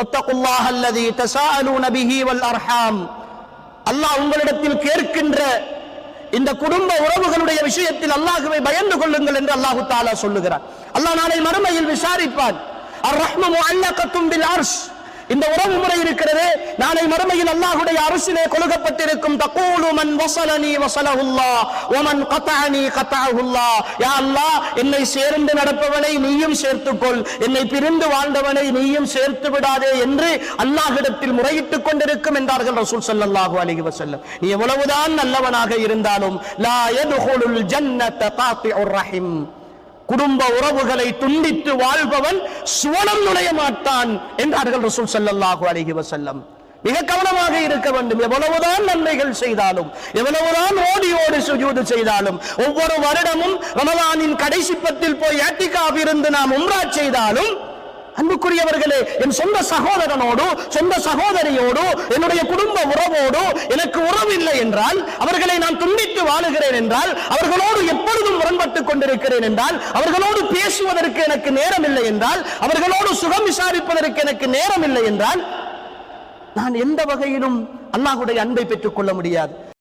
ஒத்தகுல்லாஹ் அல்லதி الذي تساءلون به والارحام அல்லாஹ் உங்களிடத்தில் கேட்கின்ற இந்த குடும்ப உறவுகளுடைய விஷயத்தில் அல்லாஹுவை பயந்து கொள்ளுங்கள் என்று அல்லாஹு தாலா சொல்லுகிறார் அல்லாஹ் நாளை மறுமையில் விசாரிப்பான். அர் ரஹ்மு அல்லகத்தும் பில் அர்ஷ். இந்த உறவு முறை இருக்கிறது. நாளை மறுமையில் அல்லாஹுடைய அரசிலே கொழுகப்பட்டிருக்கும். தக்கூலு மன் வசலனி வசலஹுல்லா ஒமன் கத்தானி கத்தாஹுல்லா யா அல்லாஹ் என்னை சேர்ந்து நடப்பவனை நீயும் சேர்த்துக்கொள். என்னை பிரிந்து வாழ்ந்தவனை நீயும் சேர்த்து விடாதே என்று அல்லாஹிடத்தில் முறையிட்டுக் கொண்டிருக்கும் என்றார்கள் ரசூல் ஸல்லல்லாஹு அலிஹி வசல்லம் நீ எவ்வளவுதான் நல்லவனாக இருந்தாலும் லா யதுகுலுல் ஜன்னத காத்திஉர் ரஹிம். குடும்ப உறவுகளை துண்டித்து வாழ்பவன் சுவனம் நுழைய மாட்டான் என்றார்கள் ரசூல் ஸல்லல்லாஹு அழகி வசல்லம் மிக கவனமாக இருக்க வேண்டும். எவ்வளவுதான் நன்மைகள் செய்தாலும் எவ்வளவுதான் ஓடி ஓடி சுஜூது செய்தாலும் ஒவ்வொரு வருடமும் ரமலானின் கடைசி பத்தில் போய் ஏட்டிக்காவிருந்து நாம் உம்ரா செய்தாலும் அன்புக்குரியவர்களே என் சொந்த சகோதரனோடு சொந்த சகோதரியோடு என்னுடைய குடும்ப உறவோடு எனக்கு உறவு இல்லை என்றால் அவர்களை நான் துண்டித்து வாழுகிறேன் என்றால் அவர்களோடு எப்பொழுதும் முரண்பட்டுக் கொண்டிருக்கிறேன் என்றால் அவர்களோடு பேசுவதற்கு எனக்கு நேரம் இல்லை என்றால் அவர்களோடு சுகம் விசாரிப்பதற்கு எனக்கு நேரம் இல்லை என்றால் நான் எந்த வகையிலும் அல்லாஹுடைய அன்பை பெற்றுக் கொள்ள முடியாது.